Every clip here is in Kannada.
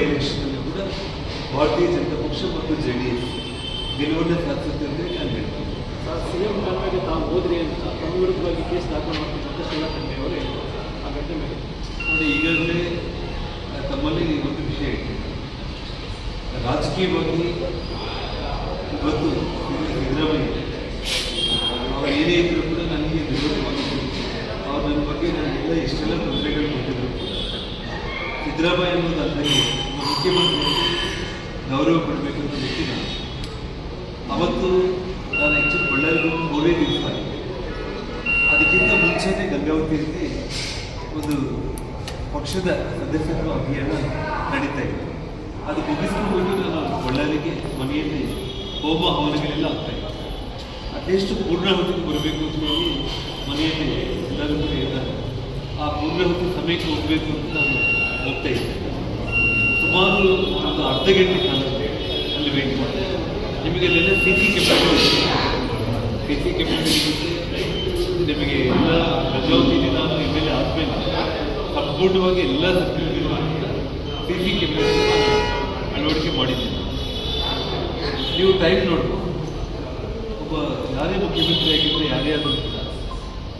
ಎಲೆಕ್ಷನಲ್ಲಿ ಕೂಡ ಭಾರತೀಯ ಜನತಾ ಪಕ್ಷ ಮತ್ತು ಜೆ ಡಿ ಎಸ್ ಗೆಲುವನ್ನು ಸಾಧಿಸುತ್ತೆ ಅಂತ ನಾನು ಹೇಳ್ತೀನಿ ಸಿ ಎಂ ಕನ್ವೆಗೆ ತಾವು ಹೋದ್ರಿ ಅಂತ ತಮ್ಮ ವಿರುದ್ಧವಾಗಿ ಕೇಸ್ ದಾಖಲು ಮಾಡ್ತಕ್ಕಂಥ ಶಿವಕಂಠೆ ಅವರು ಹೇಳ್ತಾರೆ ಆ ಘಟನೆ ಮೇಲೆ ನೋಡಿ ಈಗಾಗಲೇ ತಮ್ಮಲ್ಲಿ ಒಂದು ವಿಷಯ ಇದೆ ರಾಜಕೀಯವಾಗಿ ಇವತ್ತು ಸಿದ್ದರಾಮಯ್ಯ ಅವರು ಏನೇ ಇದ್ದರೂ ಕೂಡ ನನಗೆ ವಿರೋಧವಾಗಿ ಅವ್ರು ನನ್ನ ಬಗ್ಗೆ ನನಗೆಲ್ಲ ಇಷ್ಟೆಲ್ಲ ತೊಂದರೆಗಳು ಕೊಟ್ಟಿದ್ರು ಸಿದ್ದರಾಮಯ್ಯ ಅನ್ನೋದು ಅಂದಾಗೆ ಒಬ್ಬ ಮುಖ್ಯಮಂತ್ರಿ ಗೌರವ ಕೊಡಬೇಕು ಅಂತ ವ್ಯಕ್ತಿ ಅವತ್ತು ನಾನು ಆ್ಯಕ್ಚುಲಿ ಬಳ್ಳಾರಿ ಮೂರೇ ದಿವಸ. ಅದಕ್ಕಿಂತ ಮುಂಚೆನೇ ಗಂಗಾವತಿಯಲ್ಲಿ ಒಂದು ಪಕ್ಷದ ಸದಸ್ಯತ್ವ ಅಭಿಯಾನ ನಡೀತಾ ಇದೆ. ಅದು ಮುಗಿಸ್ಕೊಂಡು ನಾನು ಬಳ್ಳಾರಿಗೆ ಮನೆಯಲ್ಲಿ ಹೋಮ ಹವನಗಳೆಲ್ಲ ಆಗ್ತಾ ಇದೆ. ಅದೆಷ್ಟು ಪೂರ್ಣಾಹುತಿಗೆ ಬರಬೇಕು ಅಂತ ಹೇಳಿ ಮನೆಯಲ್ಲಿ ಎಲ್ಲರೂ ಕೂಡ ಆ ಪೂರ್ಣಾಹುತಿ ಸಮಯಕ್ಕೆ ಹೋಗಬೇಕು ಅಂತ ನಾನು ಹೋಗ್ತಾ ಸುಮಾರು ಒಂದು ಅರ್ಧ ಗಂಟೆ ಕಾಲ ಅಲ್ಲಿ ವೇಟ್ ಮಾಡಿದೆ. ನಿಮಗೆ ಅಲ್ಲೆಲ್ಲ C C capacity C C capacity ನಿಮಗೆ ಎಲ್ಲ ಗಂಗಾವತಿಲಿ ನಾನು ನಿಮ್ಮಲ್ಲಿ ಆದಮೇಲೆ ಸಂಪೂರ್ಣವಾಗಿ ಎಲ್ಲ ಸರ್ಕಲ್ಗಳಲ್ಲಿ ಸಿ ಸಿ ಕೆಪಾಸಿಟಿ ಅಳವಡಿಕೆ ಮಾಡಿದ್ದೀನಿ ನೀವು ಟೈಮ್ ನೋಡ್ಬೋದು ಒಬ್ಬ ಯಾರೇ ಮುಖ್ಯಮಂತ್ರಿ ಆಗಿದ್ದರೆ ಯಾರೇ ಆದರೂ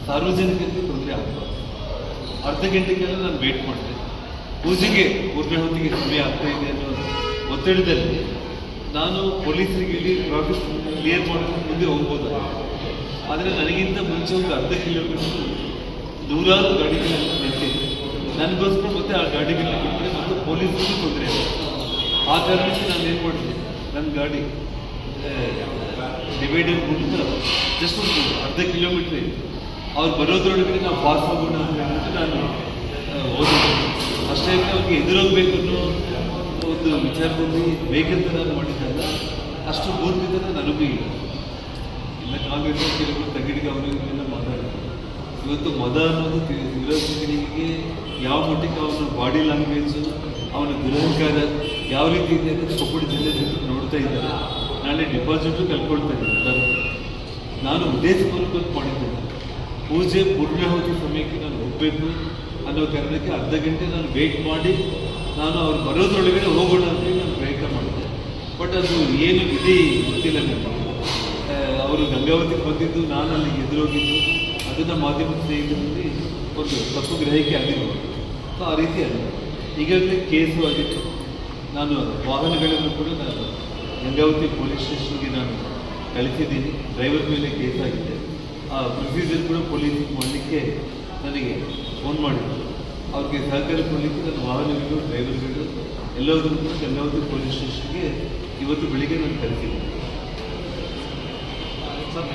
ಸಾರ್ವಜನಿಕರಿಗೆ ತೊಂದರೆ ಆಗ್ಬಾರ್ದು. ಅರ್ಧ ಗಂಟೆಗೆಲ್ಲ ನಾನು ವೇಟ್ ಮಾಡಿದೆ. ಪೂಜೆಗೆ ಹೊತ್ತಿಗೆ ಸಮಯ ಆಗ್ತಾ ಇದೆ ಅನ್ನೋ ಒತ್ತಡದಲ್ಲಿ ನಾನು ಪೊಲೀಸರಿಗೆ ಇಲ್ಲಿ ಟ್ರಾಫಿಕ್ ಕ್ಲಿಯರ್ ಮಾಡ್ಕೊಂಡು ಮುಂದೆ ಹೋಗ್ಬೋದು ಆದರೆ ನನಗಿಂತ ಮುಂಚೆ ಒಂದು ಅರ್ಧ ಕಿಲೋಮೀಟರ್ ನೂರಾರು ಗಾಡಿಗಳನ್ನು ನಿಂತಿದೆ ನನಗೋಸ್ಕರ ಮತ್ತೆ ಆ ಗಾಡಿಗಳನ್ನ ಬಿಟ್ಟರೆ ಮತ್ತು ಪೊಲೀಸರಿಗೂ ತೊಂದರೆ ಆ ಕಾರಣಕ್ಕೆ ನಾನು ಏನು ಮಾಡಿದೆ? ನನ್ನ ಗಾಡಿ ಡಿವೈಡರ್ ಮೂಲಕ ಜಸ್ಟ್ ಒಂದು ಅರ್ಧ ಕಿಲೋಮೀಟ್ರ್ ಇದೆ. ಅವ್ರು ಬರೋದ್ರೊಳಗಡೆ ನಾವು ಪಾಸ್ ಹೋಗೋಣ ಅಂತ ನಾನು ಓದಿದೆ ಅಷ್ಟೇ ಅವ್ರಿಗೆ ಎದುರೋಗ್ಬೇಕು ಅನ್ನೋ ಒಂದು ವಿಚಾರದಲ್ಲಿ ಬೇಕಂತ ನಾನು ಮಾಡಿದ್ದಲ್ಲ, ಅಷ್ಟು ಬೋಧಿತ ನನಗೂ ಇಲ್ಲ. ಇಲ್ಲ ಕಾಂಗ್ರೆಸ್ ಕೆಲವರು ತಗಡಿಗೆ ಅವರಿಗೆ ಮಾತಾಡ್ತಾರೆ ಇವತ್ತು ಮದ ಅನ್ನೋದು ತಿ- ವಿರೋಧ ಸಿಂಗನಿಗೆ ಯಾವ ಮಟ್ಟಿಗೆ ಅವನ ಬಾಡಿ ಲ್ಯಾಂಗ್ವೇಜು, ಅವನ ದುರಹಂಕಾರ ಯಾವ ರೀತಿ ಇದೆ ಅಂತ ಕೊಪ್ಪಳ ಜಿಲ್ಲೆ ಜನರು ನೋಡ್ತಾ ಇದ್ದಾರೆ. ನಾಳೆ ಡಿಪಾಸಿಟು ಕಲ್ಕೊಳ್ತಾ ಎಲ್ಲರೂ. ನಾನು ಉದ್ದೇಶಪೂರ್ವಕ ಮಾಡಿದ್ದೇನೆ. ಪೂಜೆ ಪೂರ್ಣಾಹುತಿ ಸಮಯಕ್ಕೆ ನಾನು ಹೋಗಬೇಕು. ಅನ್ನೋ ಕಾರಣಕ್ಕೆ ಅರ್ಧ ಗಂಟೆ ನಾನು ವೇಟ್ ಮಾಡಿ, ನಾನು ಅವ್ರು ಬರೋದ್ರೊಳಗಡೆ ಹೋಗೋಣ ಅಂತ ಹೇಳಿ ನಾನು ಪ್ರಯತ್ನ ಮಾಡಿದೆ. ಬಟ್ ಅದು ಏನು ವಿಧಿ ಗೊತ್ತಿಲ್ಲ ನನಗೆ ಅವರು ಗಂಗಾವತಿಗೆ ಬಂದಿದ್ದು, ನಾನು ಅಲ್ಲಿ ಎದುರೋಗಿದ್ದು, ಅದನ್ನು ಮಾಧ್ಯಮ ಸ್ನೇಹಿತರಲ್ಲಿ ಒಂದು ತಪ್ಪು ಗ್ರಹಿಕೆ ಆಗಿರ್ಬೋದು ಸೊ ಆ ರೀತಿ ಅಲ್ಲ ಈಗಾಗಲೇ ಕೇಸು ಆಗಿತ್ತು. ನಾನು ವಾಹನಗಳನ್ನು ಕೂಡ ನಾನು ಗಂಗಾವತಿ ಪೊಲೀಸ್ ಸ್ಟೇಷನ್ಗೆ ನಾನು ಕಳಿಸಿದ್ದೀನಿ. ಡ್ರೈವರ್ ಮೇಲೆ ಕೇಸ್ ಆಗಿದೆ. ಆ ಪ್ರೊಸೀಜರ್ ಕೂಡ ಪೊಲೀಸಿಗೆ ಮಾಡಲಿಕ್ಕೆ ನನಗೆ ಫೋನ್ ಮಾಡಿ. ಅವ್ರಿಗೆ ಸಹಕಾರಿ ಕೊಡಲಿಕ್ಕೆ ನನ್ನ ವಾಹನಗಳು ಡ್ರೈವರ್ಗಳು ಎಲ್ಲದನ್ನು ಕೂಡ ಗಂಗಾವತಿ ಪೊಲೀಸ್ ಸ್ಟೇಷನ್ಗೆ ಇವತ್ತು ಬೆಳಿಗ್ಗೆ ನಾನು ಕರೆಸಿದ್ದೆ ಸರ್